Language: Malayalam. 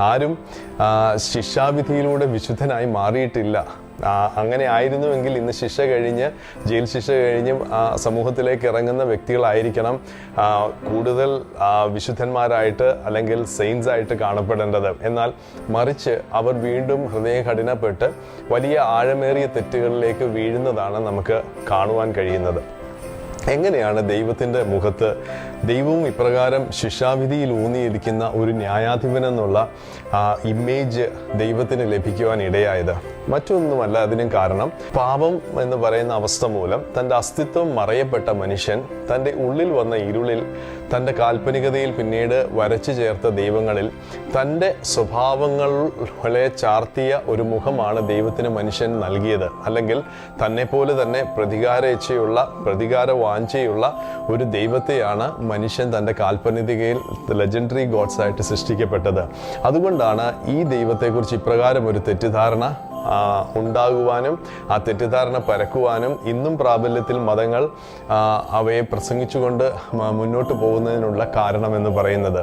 ആരും ശിക്ഷാവിധിയിലൂടെ വിശുദ്ധനായി മാറിയിട്ടില്ല. അങ്ങനെ ആയിരുന്നുവെങ്കിൽ ഇന്ന് ശിക്ഷ കഴിഞ്ഞ് ജയിൽ ശിക്ഷ കഴിഞ്ഞ് ആ, സമൂഹത്തിലേക്ക് ഇറങ്ങുന്ന വ്യക്തികളായിരിക്കണം കൂടുതൽ വിശുദ്ധന്മാരായിട്ട് അല്ലെങ്കിൽ സെയിൻസ് ആയിട്ട് കാണപ്പെടേണ്ടത്. എന്നാൽ മറിച്ച് അവർ വീണ്ടും ഹൃദയം കഠിനപ്പെട്ട് വലിയ ആഴമേറിയ തെറ്റുകളിലേക്ക് വീഴുന്നതാണ് നമുക്ക് കാണുവാൻ കഴിയുന്നത്. എങ്ങനെയാണ് ദൈവത്തിന്റെ മുഖത്ത് ദൈവവും ഇപ്രകാരം ശിക്ഷാവിധിയിൽ ഊന്നിയിരിക്കുന്ന ഒരു ന്യായാധിപനെന്നുള്ള ആ ഇമേജ് ദൈവത്തിന് ലഭിക്കുവാൻ ഇടയായത്? മറ്റൊന്നുമല്ല അതിനും കാരണം. പാപം എന്ന് പറയുന്ന അവസ്ഥ മൂലം തന്റെ അസ്തിത്വം മറയപ്പെട്ട മനുഷ്യൻ തന്റെ ഉള്ളിൽ വന്ന ഇരുളിൽ തന്റെ കാൽപ്പനികതയിൽ പിന്നീട് വരച്ചു ചേർത്ത ദൈവങ്ങളിൽ തന്റെ സ്വഭാവങ്ങളെ ചാർത്തിയ ഒരു മുഖമാണ് ദൈവത്തിന് മനുഷ്യൻ നൽകിയത്. അല്ലെങ്കിൽ തന്നെ പോലെ തന്നെ പ്രതികാര ഇച്ഛയുള്ള പ്രതികാര വാഞ്ചയുള്ള ഒരു ദൈവത്തെയാണ് മനുഷ്യൻ തന്റെ കാൽപ്പനികയിൽ ലെജൻഡറി ഗോഡ്സ് ആയിട്ട് സൃഷ്ടിക്കപ്പെട്ടത്. അതുകൊണ്ടാണ് ഈ ദൈവത്തെക്കുറിച്ച് ഇപ്രകാരം ഒരു തെറ്റിദ്ധാരണ ഉണ്ടാകുവാനും ആ തെറ്റിദ്ധാരണ പരക്കുവാനും ഇന്നും പ്രാബല്യത്തിൽ മതങ്ങൾ അവയെ പ്രസംഗിച്ചുകൊണ്ട് മുന്നോട്ട് പോകുന്നതിനുള്ള കാരണമെന്ന് പറയുന്നത്.